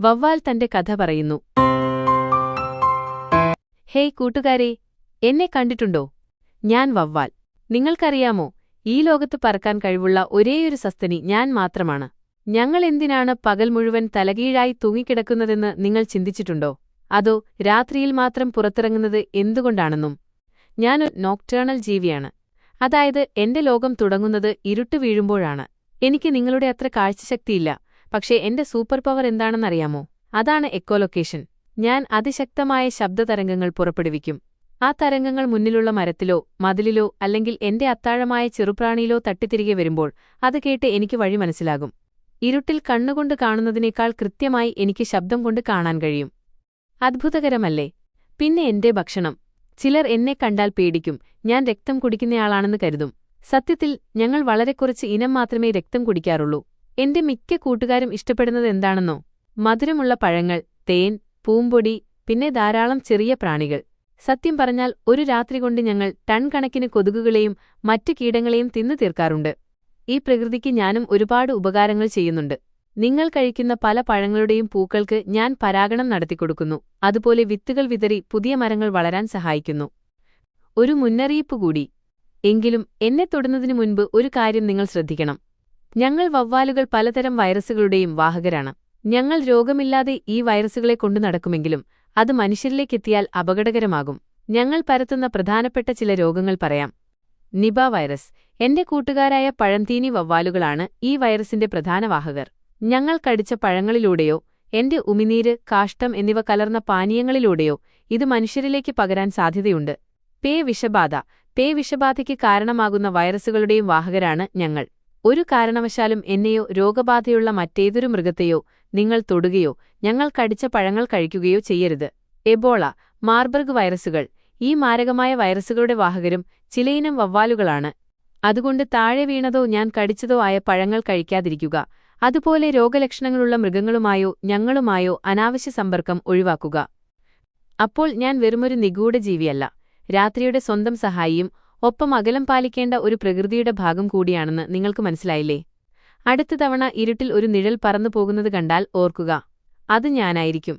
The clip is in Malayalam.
വവ്വാൽ തന്റെ കഥ പറയുന്നു. ഹേയ് കൂട്ടുകാരെ എന്നെ കണ്ടിട്ടുണ്ടോ? ഞാൻ വവ്വാൽ. നിങ്ങൾക്കറിയാമോ ഈ ലോകത്ത് പറക്കാൻ കഴിവുള്ള ഒരേയൊരു സസ്തനി ഞാൻ മാത്രമാണ്. ഞങ്ങൾ എന്തിനാണ് പകൽ മുഴുവൻ തലകീഴായി തൂങ്ങിക്കിടക്കുന്നതെന്ന് നിങ്ങൾ ചിന്തിച്ചിട്ടുണ്ടോ? അതോ രാത്രിയിൽ മാത്രം പുറത്തിറങ്ങുന്നത് എന്തുകൊണ്ടാണെന്നും? ഞാനൊരു നോക്ടേണൽ ജീവിയാണ്. അതായത് എന്റെ ലോകം തുടങ്ങുന്നത് ഇരുട്ട് വീഴുമ്പോഴാണ്. എനിക്ക് നിങ്ങളുടെ അത്ര കാഴ്ചശക്തിയില്ല. പക്ഷേ എന്റെ സൂപ്പർ പവർ എന്താണെന്നറിയാമോ? അതാണ് എക്കോലൊക്കേഷൻ. ഞാൻ അതിശക്തമായ ശബ്ദതരംഗങ്ങൾ പുറപ്പെടുവിക്കും. ആ തരംഗങ്ങൾ മുന്നിലുള്ള മരത്തിലോ മതിലിലോ അല്ലെങ്കിൽ എന്റെ അത്താഴമായ ചെറുപ്രാണിയിലോ തട്ടിത്തിരികെ വരുമ്പോൾ അത് കേട്ട് എനിക്ക് വഴി മനസ്സിലാകും. ഇരുട്ടിൽ കണ്ണുകൊണ്ട് കാണുന്നതിനേക്കാൾ കൃത്യമായി എനിക്ക് ശബ്ദം കൊണ്ട് കാണാൻ കഴിയും. അത്ഭുതകരമല്ലേ? പിന്നെ എന്റെ ഭക്ഷണം. ചിലർ എന്നെ കണ്ടാൽ പേടിക്കും. ഞാൻ രക്തം കുടിക്കുന്നയാളാണെന്ന് കരുതും. സത്യത്തിൽ ഞങ്ങൾ വളരെ കുറച്ച് ഇനം മാത്രമേ രക്തം കുടിക്കാറുള്ളൂ. എന്റെ മിക്ക കൂട്ടുകാരും ഇഷ്ടപ്പെടുന്നത് എന്താണെന്നോ? മധുരമുള്ള പഴങ്ങൾ തേൻ പൂമ്പൊടി പിന്നെ ധാരാളം ചെറിയ പ്രാണികൾ. സത്യം പറഞ്ഞാൽ ഒരു രാത്രി കൊണ്ട് ഞങ്ങൾ ടൺ കണക്കിന് കൊതുകുകളെയും മറ്റു കീടങ്ങളെയും തിന്നു തീർക്കാറുണ്ട്. ഈ പ്രകൃതിക്ക് ഞാനും ഒരുപാട് ഉപകാരങ്ങൾ ചെയ്യുന്നുണ്ട്. നിങ്ങൾ കഴിക്കുന്ന പല പഴങ്ങളുടെയും പൂക്കൾക്ക് ഞാൻ പരാഗണം നടത്തിക്കൊടുക്കുന്നു അതുപോലെ വിത്തുകൾ വിതറി പുതിയ മരങ്ങൾ വളരാൻ സഹായിക്കുന്നു. ഒരു മുന്നറിയിപ്പ് കൂടി. എങ്കിലും എന്നെ തൊടുന്നതിനു മുൻപ് ഒരു കാര്യം നിങ്ങൾ ശ്രദ്ധിക്കണം. ഞങ്ങൾ വവ്വാലുകൾ പലതരം വൈറസുകളുടെയും വാഹകരാണ്. ഞങ്ങൾ രോഗമില്ലാതെ ഈ വൈറസുകളെ കൊണ്ടു നടക്കുമെങ്കിലും അത് മനുഷ്യരിലേക്കെത്തിയാൽ അപകടകരമാകും. ഞങ്ങൾ പരത്തുന്ന പ്രധാനപ്പെട്ട ചില രോഗങ്ങൾ പറയാം. Nipah virus. എന്റെ കൂട്ടുകാരായ പഴന്തീനി വവ്വാലുകളാണ് ഈ വൈറസിന്റെ പ്രധാന വാഹകർ. ഞങ്ങൾ കടിച്ച പഴങ്ങളിലൂടെയോ എന്റെ ഉമിനീര് കാഷ്ടം എന്നിവ കലർന്ന പാനീയങ്ങളിലൂടെയോ ഇത് മനുഷ്യരിലേക്ക് പകരാൻ സാധ്യതയുണ്ട്. പേ വിഷബാധ. പേ വിഷബാധയ്ക്ക് കാരണമാകുന്ന വൈറസുകളുടെയും വാഹകരാണ് ഞങ്ങൾ. ഒരു കാരണവശാലും എന്നെയോ രോഗബാധയുള്ള മറ്റേതൊരു മൃഗത്തെയോ നിങ്ങൾ തൊടുകയോ ഞങ്ങൾ കടിച്ച പഴങ്ങൾ കഴിക്കുകയോ ചെയ്യരുത്. എബോള മാർബർഗ് വൈറസുകൾ. ഈ മാരകമായ വൈറസുകളുടെ വാഹകരും ചിലയിനം വവ്വാലുകളാണ്. അതുകൊണ്ട് താഴെ വീണതോ ഞാൻ കടിച്ചതോ ആയ പഴങ്ങൾ കഴിക്കാതിരിക്കുക. അതുപോലെ രോഗലക്ഷണങ്ങളുള്ള മൃഗങ്ങളുമായോ ഞങ്ങളുമായോ അനാവശ്യ സമ്പർക്കം ഒഴിവാക്കുക. അപ്പോൾ ഞാൻ വെറുമൊരു നിഗൂഢ ജീവിയല്ല രാത്രിയുടെ സ്വന്തം സഹായിയും ഒപ്പം അകലം പാലിക്കേണ്ട ഒരു പ്രകൃതിയുടെ ഭാഗം കൂടിയാണെന്ന് നിങ്ങൾക്ക് മനസ്സിലായില്ലേ? അടുത്ത തവണ ഇരുട്ടിൽ ഒരു നിഴൽ പറന്നു പോകുന്നത് കണ്ടാൽ ഓർക്കുക. അത് ഞാനായിരിക്കും.